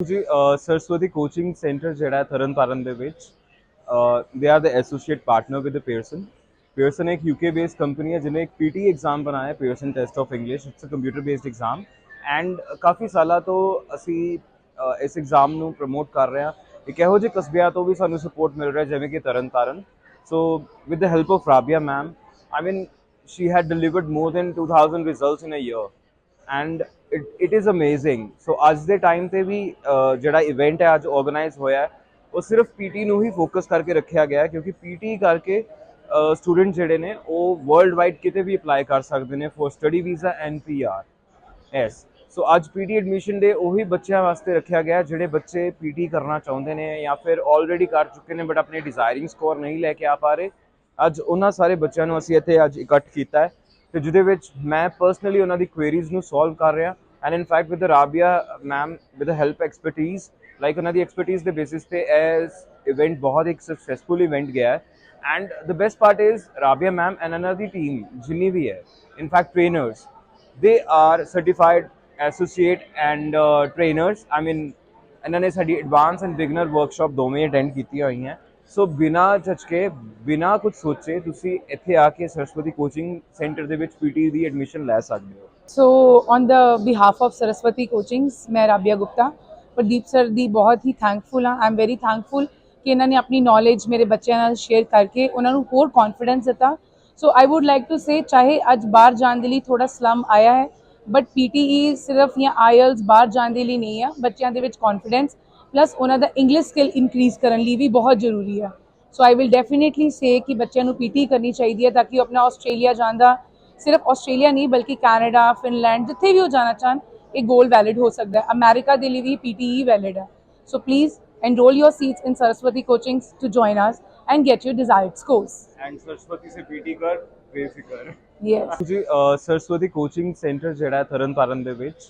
ਜੀ Saraswati coaching centre ਜਿਹੜਾ ਹੈ ਤਰਨਤਾਰਨ ਦੇ ਵਿੱਚ ਦੇ are the associate partner with Pearson Pearson ਇੱਕ ਯੂਕੇ ਬੇਸਡ ਕੰਪਨੀ ਹੈ ਜਿਹਨੇ ਇੱਕ ਪੀਟੀ ਐਗਜ਼ਾਮ ਬਣਾਇਆ ਹੈ Pearson test of English it's a computer based exam and ਕਾਫੀ ਸਾਲਾਂ ਤੋਂ ਅਸੀਂ ਇਸ ਐਗਜ਼ਾਮ ਨੂੰ ਪ੍ਰਮੋਟ ਕਰ ਰਹੇ ਹਾਂ। ਇੱਕ ਇਹੋ ਜਿਹੇ ਕਸਬਿਆਂ ਤੋਂ ਵੀ ਸਾਨੂੰ ਸਪੋਰਟ ਮਿਲ ਰਿਹਾ ਜਿਵੇਂ ਕਿ Tarn Taran. So with the help of Rabia ma'am I mean, she had delivered more than 2,000 results in a year and it it is amazing so ਅੱਜ ਦੇ ਟਾਈਮ ਤੇ ਵੀ ਜਿਹੜਾ ਇਵੈਂਟ ਹੈ ਅੱਜ ਆਰਗੇਨਾਈਜ਼ ਹੋਇਆ ਹੈ, ਉਹ ਸਿਰਫ ਪੀਟੀ ਨੂੰ ਹੀ ਫੋਕਸ ਕਰਕੇ ਰੱਖਿਆ ਗਿਆ ਹੈ ਕਿਉਂਕਿ ਪੀਟੀ ਕਰਕੇ ਸਟੂਡੈਂਟ ਜਿਹੜੇ ਨੇ ਉਹ ਵਰਲਡ ਵਾਈਡ ਕਿਤੇ ਵੀ ਅਪਲਾਈ ਕਰ ਸਕਦੇ ਨੇ for study visa and PR S so ਅੱਜ ਪੀਟੀ ਐਡਮਿਸ਼ਨ ਦੇ ਉਹੀ ਬੱਚਿਆਂ ਵਾਸਤੇ ਰੱਖਿਆ ਗਿਆ ਜਿਹੜੇ ਬੱਚੇ ਪੀਟੀ ਕਰਨਾ ਚਾਹੁੰਦੇ ਨੇ ਜਾਂ ਫਿਰ ਆਲਰੇਡੀ ਕਰ ਚੁੱਕੇ ਨੇ ਬਟ ਆਪਣੇ ਡਿਜ਼ਾਇਰਿੰਗ ਸਕੋਰ ਨਹੀਂ ਲੈ ਕੇ ਆ ਪਾ ਰਹੇ ਅੱਜ ਉਹਨਾਂ ਸਾਰੇ ਬੱਚਿਆਂ ਨੂੰ ਅਸੀਂ ਇੱਥੇ ਅੱਜ ਇਕੱਠ ਕੀਤਾ ਹੈ ਤੇ ਜਿਹਦੇ ਵਿੱਚ ਮੈਂ ਪਰਸਨਲੀ ਉਹਨਾਂ ਦੀ ਕੁਐਰੀਜ਼ ਨੂੰ ਸੋਲਵ ਕਰ ਰਿਹਾ and in fact with Rabia ma'am with help expertise like ਉਹਨਾਂ ਦੀ ਐਕਸਪਰਟੀਜ਼ ਦੇ ਬੇਸਿਸ ਤੇ ਐਸ ਇਵੈਂਟ ਬਹੁਤ ਇੱਕ ਸਕਸੈਸਫੁਲ ਇਵੈਂਟ ਗਿਆ ਹੈ and the best part is Rabia ma'am and ਉਹਨਾਂ ਦੀ ਟੀਮ ਜਿੰਨੀ ਵੀ ਹੈ in fact trainers they are certified associate and trainers I mean ਇਹਨਾਂ ਨੇ ਸਾਡੀ ਐਡਵਾਂਸ ਐਂਡ ਬਿਗਨਰ ਵਰਕਸ਼ਾਪ ਦੋਵੇਂ ਅਟੈਂਡ ਕੀਤੀਆਂ ਹੋਈਆਂ ਸੋ ਬਿਨਾ ਝਚਕੇ ਬਿਨਾ ਕੁਝ ਸੋਚੇ ਤੁਸੀਂ ਇੱਥੇ ਆ ਕੇ ਸਰਸਵਤੀ ਕੋਚਿੰਗ ਸੈਂਟਰ ਦੇ ਵਿੱਚ ਪੀਟੀ ਦੀ ਐਡਮਿਸ਼ਨ ਲੈ ਸਕਦੇ ਹੋ so on the behalf of Saraswati coachings ਮੈਂ ਰਾਬੀਆ ਗੁਪਤਾ ਪ੍ਰਦੀਪ ਸਰ ਦੀ ਬਹੁਤ ਹੀ ਥੈਂਕਫੁਲ ਹਾਂ ਆਈ ਐਮ ਵੈਰੀ ਥੈਂਕਫੁਲ ਕਿ ਇਹਨਾਂ ਨੇ ਆਪਣੀ ਨੌਲੇਜ ਮੇਰੇ ਬੱਚਿਆਂ ਨਾਲ ਸ਼ੇਅਰ ਕਰਕੇ ਉਹਨਾਂ ਨੂੰ ਹੋਰ ਕੌਨਫੀਡੈਂਸ ਦਿੱਤਾ so I would like to say ਚਾਹੇ ਅੱਜ ਬਾਹਰ ਜਾਣ ਦੇ ਲਈ ਥੋੜਾ ਸਲਮ ਆਇਆ ਹੈ ਬਟ ਪੀਟੀਈ ਸਿਰਫ ਜਾਂ ਆਇਲਸ ਬਾਹਰ ਜਾਣ ਦੇ ਲਈ ਨਹੀਂ ਆ ਬੱਚਿਆਂ ਦੇ ਵਿੱਚ ਕੌਨਫੀਡੈਂਸ ਪਲੱਸ ਉਹਨਾਂ ਦਾ ਇੰਗਲਿਸ਼ ਸਕਿੱਲ ਇਨਕਰੀਜ਼ ਕਰਨ ਲਈ ਵੀ ਬਹੁਤ ਜ਼ਰੂਰੀ ਹੈ ਸੋ ਆਈ ਵਿਲ ਡੈਫੀਨੇਟਲੀ ਸੇ ਕਿ ਬੱਚਿਆਂ ਨੂੰ ਪੀਟੀ ਕਰਨੀ ਚਾਹੀਦੀ ਹੈ ਤਾਂ ਕਿ ਉਹ ਆਪਣਾ ਆਸਟ੍ਰੇਲੀਆ ਜਾਣ ਦਾ ਸਿਰਫ ਆਸਟ੍ਰੇਲੀਆ ਨਹੀਂ ਬਲਕਿ ਕੈਨੇਡਾ ਫਿਨਲੈਂਡ ਜਿੱਥੇ ਵੀ ਉਹ ਜਾਣਾ ਚਾਹਣ ਇਹ ਗੋਲ ਵੈਲਿਡ ਹੋ ਸਕਦਾ ਹੈ। ਅਮਰੀਕਾ ਦੇ ਲਈ ਵੀ ਪੀਟੀਈ ਵੈਲਿਡ ਹੈ so please enroll your seats in Saraswati coachings to join us and get your desired scores. And Saraswati say PT ਕਰ ਬੇਫਿਕਰ Yes. ਜੀ ਸਰਸਵਤੀ ਕੋਚਿੰਗ ਸੈਂਟਰ ਜਿਹੜਾ ਹੈ ਤਰਨਤਾਰਨ ਦੇ ਵਿੱਚ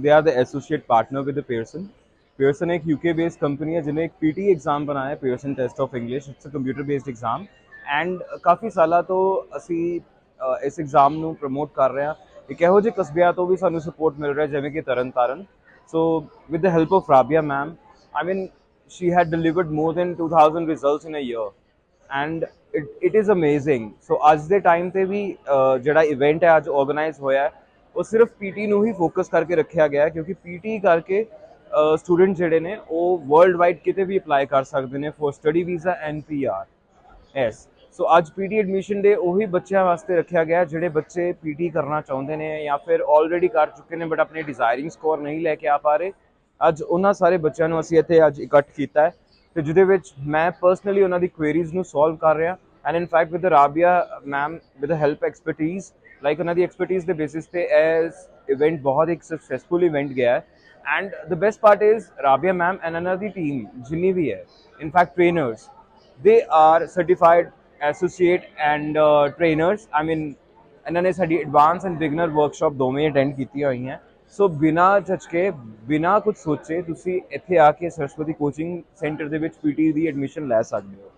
ਦੇ are the associate partner with Pearson Pearson ਇੱਕ ਯੂਕੇ ਬੇਸਡ ਕੰਪਨੀ ਹੈ ਜਿਹਨੇ ਇੱਕ ਪੀਟੀ ਐਗਜ਼ਾਮ ਬਣਾਇਆ ਹੈ Pearson test of English it's a computer based exam and ਕਾਫੀ ਸਾਲਾਂ ਤੋਂ ਅਸੀਂ ਇਸ ਐਗਜ਼ਾਮ ਨੂੰ ਪ੍ਰਮੋਟ ਕਰ ਰਹੇ ਹਾਂ ਇੱਕ ਇਹੋ ਜਿਹੇ ਕਸਬਿਆਂ ਤੋਂ ਵੀ ਸਾਨੂੰ ਸਪੋਰਟ ਮਿਲ ਰਿਹਾ ਜਿਵੇਂ ਕਿ Tarn Taran so with the help of Rabia ma'am I mean, she had delivered more than 2,000 results in a year. And it, it is amazing. So ਅੱਜ ਦੇ ਟਾਈਮ ਤੇ ਵੀ ਜਿਹੜਾ ਇਵੈਂਟ ਹੈ ਅੱਜ ਆਰਗੇਨਾਈਜ਼ ਹੋਇਆ ਹੈ, ਉਹ ਸਿਰਫ ਪੀਟੀ ਨੂੰ ਹੀ ਫੋਕਸ ਕਰਕੇ ਰੱਖਿਆ ਗਿਆ ਹੈ ਕਿਉਂਕਿ ਪੀਟੀ ਕਰਕੇ ਸਟੂਡੈਂਟ ਜਿਹੜੇ ਨੇ, ਉਹ ਵਰਲਡ ਵਾਈਡ ਕਿਤੇ ਵੀ ਅਪਲਾਈ ਕਰ ਸਕਦੇ ਨੇ for study visa and PR S so ਅੱਜ ਪੀਟੀ ਐਡਮਿਸ਼ਨ ਦੇ ਉਹੀ ਬੱਚਿਆਂ ਵਾਸਤੇ ਰੱਖਿਆ ਗਿਆ, ਜਿਹੜੇ ਬੱਚੇ ਪੀਟੀ ਕਰਨਾ ਚਾਹੁੰਦੇ ਨੇ ਜਾਂ ਫਿਰ ਆਲਰੇਡੀ ਕਰ ਚੁੱਕੇ ਨੇ ਬਟ ਆਪਣੇ ਡਿਜ਼ਾਇਰਿੰਗ ਸਕੋਰ ਨਹੀਂ ਲੈ ਕੇ ਆ ਪਾ ਰਹੇ। ਅੱਜ ਉਹਨਾਂ ਸਾਰੇ ਬੱਚਿਆਂ ਨੂੰ ਅਸੀਂ ਇੱਥੇ ਅੱਜ ਇਕੱਠ ਕੀਤਾ ਹੈ ਤੇ ਜਿਹਦੇ ਵਿੱਚ ਮੈਂ ਪਰਸਨਲੀ ਉਹਨਾਂ ਦੀ ਕੁਐਰੀਜ਼ ਨੂੰ ਸੋਲਵ ਕਰ ਰਿਹਾ and in fact with Rabia ma'am with help expertise like ਉਹਨਾਂ ਦੀ ਐਕਸਪਰਟੀਜ਼ ਦੇ ਬੇਸਿਸ ਤੇ ਐਸ ਇਵੈਂਟ ਬਹੁਤ ਇੱਕ ਸਕਸੈਸਫੁਲ ਇਵੈਂਟ ਗਿਆ ਹੈ। And the best part is Rabia ma'am and ਉਹਨਾਂ ਦੀ ਟੀਮ ਜਿੰਨੀ ਵੀ ਹੈ in fact trainers they are certified associate and trainers I mean ਇਹਨਾਂ ਨੇ ਸਾਡੀ ਐਡਵਾਂਸ ਐਂਡ ਬਿਗਨਰ ਵਰਕਸ਼ਾਪ ਦੋਵੇਂ ਅਟੈਂਡ ਕੀਤੀਆਂ ਹੋਈਆਂ ਸੋ ਬਿਨਾ ਝਚਕੇ ਬਿਨਾ ਕੁਝ ਸੋਚੇ ਤੁਸੀਂ ਇੱਥੇ ਆ ਕੇ ਸਰਸਵਤੀ ਕੋਚਿੰਗ ਸੈਂਟਰ ਦੇ ਵਿੱਚ ਪੀਟੀ ਦੀ ਐਡਮਿਸ਼ਨ ਲੈ ਸਕਦੇ ਹੋ